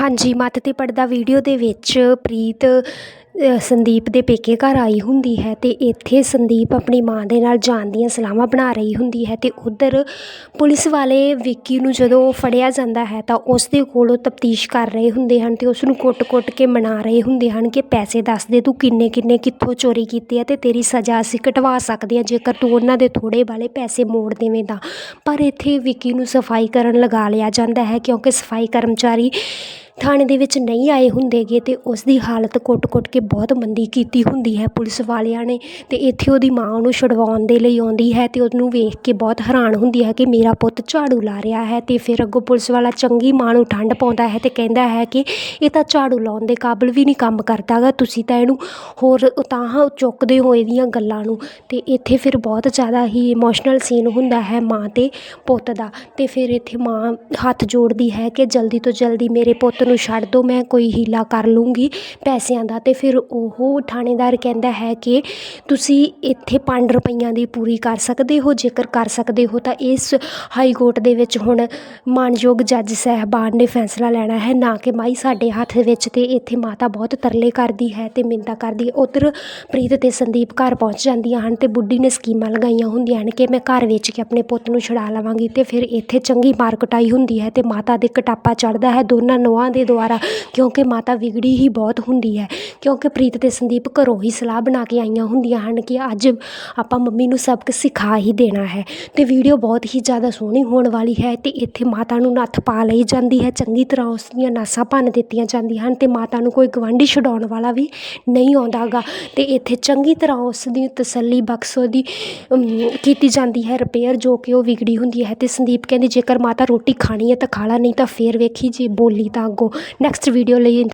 ਹਾਂਜੀ, ਮੱਤ ਤੇ ਪੜਦਾ ਵੀਡੀਓ ਦੇ ਵਿੱਚ ਪ੍ਰੀਤ ਸੰਦੀਪ ਦੇ ਪੇਕੇ ਘਰ ਆਈ ਹੁੰਦੀ ਹੈ ਤੇ ਇੱਥੇ ਸੰਦੀਪ ਆਪਣੀ ਮਾਂ ਦੇ ਨਾਲ ਜਾਣ ਦੀਆਂ ਸਲਾਹਾਂ ਬਣਾ ਰਹੀ ਹੁੰਦੀ ਹੈ ਤੇ ਉਧਰ ਪੁਲਿਸ ਵਾਲੇ ਵਿੱਕੀ ਨੂੰ ਜਦੋਂ ਫੜਿਆ ਜਾਂਦਾ ਹੈ ਤਾਂ ਉਸ ਦੇ ਕੋਲੋਂ ਤਫਤੀਸ਼ ਕਰ ਰਹੇ ਹੁੰਦੇ ਹਨ ਤੇ ਉਸ ਨੂੰ ਕੁੱਟ-ਕੁੱਟ ਕੇ ਮਨਾ ਰਹੇ ਹੁੰਦੇ ਹਨ ਕਿ ਪੈਸੇ ਦੱਸ ਦੇ, ਤੂੰ ਕਿੰਨੇ ਕਿੰਨੇ ਕਿੱਥੋਂ ਚੋਰੀ ਕੀਤੀ ਹੈ ਤੇ ਤੇਰੀ ਸਜ਼ਾ ਅਸੀਂ ਕਟਵਾ ਸਕਦੇ ਹਾਂ ਜੇਕਰ ਤੂੰ ਉਹਨਾਂ ਦੇ ਥੋੜੇ ਵਾਲੇ ਪੈਸੇ ਮੋੜ ਦੇਵੇਂ ਤਾਂ। ਪਰ ਇੱਥੇ ਵਿੱਕੀ ਨੂੰ ਸਫ਼ਾਈ ਕਰਨ ਲਗਾ ਲਿਆ ਜਾਂਦਾ ਹੈ ਕਿਉਂਕਿ ਸਫ਼ਾਈ ਕਰਮਚਾਰੀ ਥਾਣੇ ਦੇ ਵਿੱਚ ਨਹੀਂ ਆਏ ਹੁੰਦੇਗੇ ਤੇ ਉਸ ਦੀ ਹਾਲਤ ਕੁੱਟ-ਕੁੱਟ ਕੇ ਬਹੁਤ ਮੰਦੀ ਕੀਤੀ ਹੁੰਦੀ ਹੈ ਪੁਲਿਸ ਵਾਲਿਆਂ ਨੇ ਅਤੇ ਇੱਥੇ ਉਹਦੀ ਮਾਂ ਉਹਨੂੰ ਛੁਡਵਾਉਣ ਦੇ ਲਈ ਆਉਂਦੀ ਹੈ ਅਤੇ ਉਹਨੂੰ ਵੇਖ ਕੇ ਬਹੁਤ ਹੈਰਾਨ ਹੁੰਦੀ ਹੈ ਕਿ ਮੇਰਾ ਪੁੱਤ ਝਾੜੂ ਲਾ ਰਿਹਾ ਹੈ ਅਤੇ ਫਿਰ ਅੱਗੋਂ ਪੁਲਿਸ ਵਾਲਾ ਚੰਗੀ ਮਾਂ ਨੂੰ ਠੰਡ ਪਾਉਂਦਾ ਹੈ ਅਤੇ ਕਹਿੰਦਾ ਹੈ ਕਿ ਇਹ ਤਾਂ ਝਾੜੂ ਲਾਉਣ ਦੇ ਕਾਬਿਲ ਵੀ ਨਹੀਂ ਕੰਮ ਕਰਦਾ ਗਾ ਤੁਸੀਂ ਤਾਂ ਇਹਨੂੰ ਹੋਰ ਉਤਾਂਹ ਚੁੱਕਦੇ ਹੋ ਇਹਦੀਆਂ ਗੱਲਾਂ ਨੂੰ। ਅਤੇ ਇੱਥੇ ਫਿਰ ਬਹੁਤ ਜ਼ਿਆਦਾ ਹੀ ਇਮੋਸ਼ਨਲ ਸੀਨ ਹੁੰਦਾ ਹੈ ਮਾਂ ਅਤੇ ਪੁੱਤ ਦਾ ਅਤੇ ਫਿਰ ਇੱਥੇ ਮਾਂ ਹੱਥ ਜੋੜਦੀ ਹੈ ਕਿ ਜਲਦੀ ਤੋਂ ਜਲਦੀ ਮੇਰੇ ਪੁੱਤ ਨੂੰ ਛੱਡ ਦਿਓ ਮੈਂ ਕੋਈ ਹੀਲਾ ਕਰ ਲੂੰਗੀ ਪੈਸਿਆਂ ਦਾ। ਅਤੇ ਫਿਰ ਉਹ ਥਾਣੇਦਾਰ ਕਹਿੰਦਾ ਹੈ ਕਿ ਤੁਸੀਂ ਇੱਥੇ ਪੰਜ ਰੁਪਈਆਂ ਦੀ ਪੂਰੀ ਕਰ ਸਕਦੇ ਹੋ, ਜੇਕਰ ਕਰ ਸਕਦੇ ਹੋ ਤਾਂ ਇਸ ਹਾਈ ਕੋਰਟ ਦੇ ਵਿੱਚ ਹੁਣ ਮਾਣਯੋਗ ਜੱਜ ਸਾਹਿਬਾਨ ਨੇ ਫੈਸਲਾ ਲੈਣਾ ਹੈ, ਨਾ ਕਿ ਮਾਈ ਸਾਡੇ ਹੱਥ ਵਿੱਚ ਅਤੇ ਇੱਥੇ ਮਾਤਾ ਬਹੁਤ ਤਰਲੇ ਕਰਦੀ ਹੈ ਅਤੇ ਮਿੰਤਾ ਕਰਦੀ ਹੈ। ਉਧਰ ਪ੍ਰੀਤ ਅਤੇ ਸੰਦੀਪ ਘਰ ਪਹੁੰਚ ਜਾਂਦੀਆਂ ਹਨ ਅਤੇ ਬੁੱਢੀ ਨੇ ਸਕੀਮਾਂ ਲਗਾਈਆਂ ਹੁੰਦੀਆਂ ਹਨ ਕਿ ਮੈਂ ਘਰ ਵੇਚ ਕੇ ਆਪਣੇ ਪੁੱਤ ਨੂੰ ਛੁਡਾ ਲਵਾਂਗੀ ਅਤੇ ਫਿਰ ਇੱਥੇ ਚੰਗੀ ਮਾਰ ਕੁਟਾਈ ਹੁੰਦੀ ਹੈ ਅਤੇ ਮਾਤਾ ਦੇ ਕਟਾਪਾ ਚੜ੍ਹਦਾ ਹੈ, ਦੋਨਾਂ ਨੋਹਾਂ ਦੇ ਦੁਆਰਾ ਕਿਉਂਕਿ ਮਾਤਾ ਵਿਗੜੀ ਹੀ ਬਹੁਤ ਹੁੰਦੀ ਹੈ। ਕਿਉਂਕਿ ਪ੍ਰੀਤ ਅਤੇ ਸੰਦੀਪ ਘਰੋਂ ਹੀ ਸਲਾਹ ਬਣਾ ਕੇ ਆਈਆਂ ਹੁੰਦੀਆਂ ਹਨ ਕਿ ਅੱਜ ਆਪਾਂ ਮੰਮੀ ਨੂੰ ਸਬਕ ਸਿਖਾ ਹੀ ਦੇਣਾ ਹੈ। ਅਤੇ ਵੀਡੀਓ ਬਹੁਤ ਹੀ ਜ਼ਿਆਦਾ ਸੋਹਣੀ ਹੋਣ ਵਾਲੀ ਹੈ ਅਤੇ ਇੱਥੇ ਮਾਤਾ ਨੂੰ ਨੱਥ ਪਾ ਲਈ ਜਾਂਦੀ ਹੈ। ਚੰਗੀ ਤਰ੍ਹਾਂ ਉਸ ਦੀਆਂ ਨਾਸਾਂ ਭੰਨ ਦਿੱਤੀਆਂ ਜਾਂਦੀਆਂ ਹਨ ਅਤੇ ਮਾਤਾ ਨੂੰ ਕੋਈ ਗਵਾਂਢੀ ਛਡਾਉਣ ਵਾਲਾ ਵੀ ਨਹੀਂ ਆਉਂਦਾ ਗਾ ਅਤੇ ਇੱਥੇ ਚੰਗੀ ਤਰ੍ਹਾਂ ਉਸ ਦੀ ਤਸੱਲੀ ਬਖਸ਼ ਉਹਦੀ ਕੀਤੀ ਜਾਂਦੀ ਹੈ। ਰਿਪੇਅਰ ਜੋ ਕਿ ਉਹ ਵਿਗੜੀ ਹੁੰਦੀ ਹੈ ਅਤੇ ਸੰਦੀਪ ਕਹਿੰਦੀ, ਜੇਕਰ ਮਾਤਾ ਰੋਟੀ ਖਾਣੀ ਹੈ ਤਾਂ ਖਾ ਲਾ, ਨਹੀਂ ਤਾਂ ਫੇਰ ਵੇਖੀ ਜੇ ਬੋਲੀ ਤਾਂ ਅੱਗੋਂ। ਨੈਕਸਟ ਵੀਡੀਓ ਲਈ